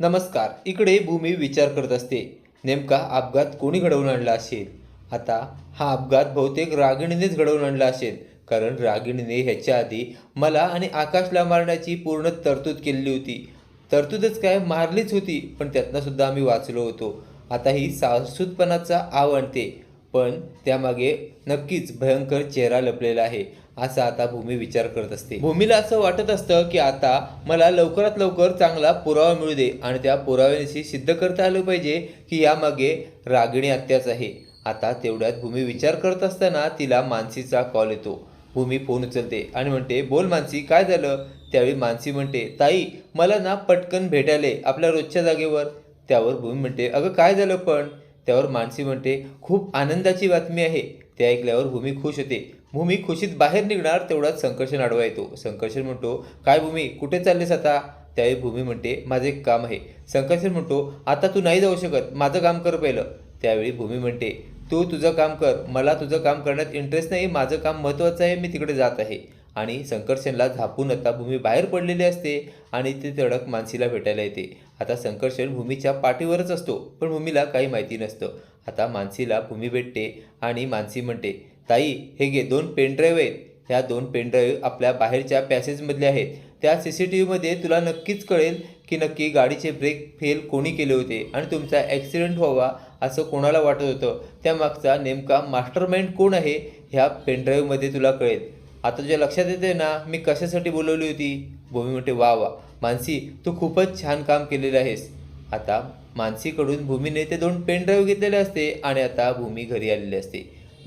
नमस्कार इकडे भूमी विचार करत असते. नेमका अपघात कोणी घडवून आणला असेल? आता हा अपघात बहुतेक रागिणीनेच घडवून आणला असेल. कारण रागिणीने ह्याच्या आधी मला आणि आकाशला मारण्याची पूर्ण तरतूद केलेली होती. तरतूदच काय मारलीच होती पण त्यातनं सुद्धा आम्ही वाचलो होतो. आता ही सासूतपणाचा आव आणते. पण त्यामागे नक्कीच भयंकर चेहरा लपलेला आहे. असा आता भूमी विचार करत असते. भूमीला असं वाटत असतं की आता मला लवकरात लवकर चांगला पुरावा मिळू दे आणि त्या पुराव्याशी सिद्ध करता आलं पाहिजे की यामागे रागिणी हत्याच आहे. आता तेवढ्यात भूमी विचार करत असताना तिला मानसीचा कॉल येतो. भूमी फोन उचलते आणि म्हणते बोल मानसी काय झालं? त्यावेळी मानसी म्हणते ताई मला ना पटकन भेटायले आपल्या रोजच्या जागेवर. त्यावर भूमी म्हणते अगं काय झालं पण? त्यावर मानसी म्हणते खूप आनंदाची बातमी आहे. ते ऐकल्यावर भूमी खुश होते. भूमी खुशीत बाहेर निघणार तेवढाच संकर्षण आडवा येतो. संकर्षण म्हणतो काय भूमी? कुठे चाललेस आता? त्यावेळी भूमी म्हणते माझं एक काम आहे. संकर्षण म्हणतो आता तू नाही जाऊ शकत माझं काम कर पहिलं. त्यावेळी भूमी म्हणते तू तुझं काम कर मला तुझं काम करण्यात इंटरेस्ट नाही माझं काम महत्त्वाचं आहे मी तिकडे जात आहे. आणि संकर्षणला झापून आता भूमी बाहेर पडलेली असते आणि ते तडक मानसीला भेटायला येते. आता संकर्षण भूमीच्या पाठीवरच असतो पण भूमीला काही माहिती नसतं. आता मानसीला भूमी भेटते आणि मानसी म्हणते ताई हे घे दोन पेनड्राईव्ह आहेत. ह्या दोन पेनड्राईव्ह आपल्या बाहेरच्या पॅसेजमधले आहेत. त्या सी सी टी व्हीमध्ये तुला नक्कीच कळेल की नक्की गाडीचे ब्रेक फेल कोणी केले होते आणि तुमचा ॲक्सिडेंट व्हावा असं कोणाला वाटत होतं. त्यामागचा नेमका मास्टर माइंड कोण आहे ह्या पेनड्राईव्हमध्ये तुला कळेल. आता तुझ्या लक्षात येते ना मी कशासाठी बोलवली होती? भूमी म्हणते वा वा मानसी तू खूपच छान काम केलेलं आहेस. आता मानसीकडून भूमीने ते दोन पेनड्राईव्ह घेतलेले असते आणि आता भूमी घरी आलेली असते.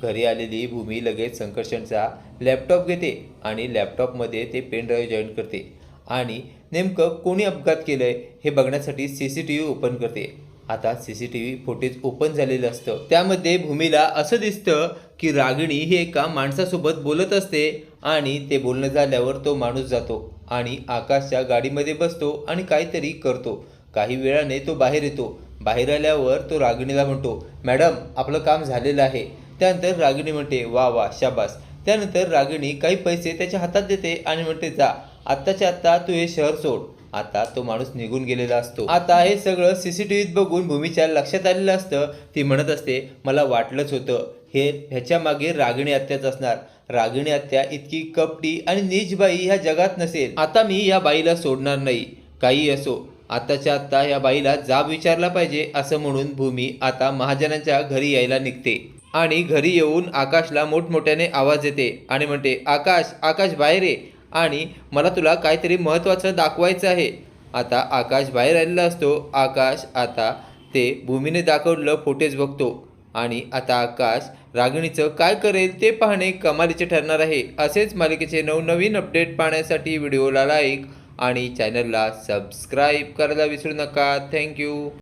घरी आलेली भूमी लगेच संकर्षणचा लॅपटॉप घेते आणि लॅपटॉपमध्ये ते पेनड्राईव्ह जॉईन करते. आणि नेमकं कोणी अपघात केलं आहे हे बघण्यासाठी C C T V open करते. आता C C T V footage open झालेलं असतं. त्यामध्ये भूमीला असं दिसतं की रागिणी ही एका माणसासोबत बोलत असते आणि ते बोलणं झाल्यावर तो माणूस जातो आणि आकाशच्या गाडीमध्ये बसतो आणि काहीतरी करतो. काही वेळाने तो बाहेर येतो. बाहेर आल्यावर तो रागिणीला म्हणतो मॅडम आपलं काम झालेलं आहे. त्यानंतर रागिणी म्हणते वा वा शाबास. त्यानंतर रागिणी काही पैसे त्याच्या हातात देते आणि म्हणते जा आत्ताच्या आत्ता तू हे शहर सोड. आता तो माणूस निघून गेलेला असतो. आता हे सगळं सीसीटीव्हीत बघून भूमीच्या लक्षात आलेलं असतं. ती म्हणत असते मला वाटलंच होतं हे ह्याच्या मागे रागिणी आत्याच असणार. रागिणी हत्या इतकी कपटी आणि नीच बाई ह्या जगात नसेल. आता मी या बाईला सोडणार नाही. काही असो आताच्या आत्ता या बाईला जाब विचारला पाहिजे असं म्हणून भूमी आता महाजनांच्या घरी यायला निघते. आणि घरी येऊन आकाशला मोठमोठ्याने आवाज येते आणि म्हणते आकाश आकाश बाहेर ये. आणि मला तुला काहीतरी महत्त्वाचं दाखवायचं आहे. आता आकाश बाहेर आलेला असतो. आकाश आता ते भूमीने दाखवलेलं फोटेज बघतो. आणि आता आकाश रागिणीचं काय करेल ते पाहणे कमालीचे ठरणार आहे. असेच मालिकेचे नवनवीन अपडेट पाहण्यासाठी व्हिडिओला लाईक आणि चॅनलला सबस्क्राईब करायला विसरू नका. थँक्यू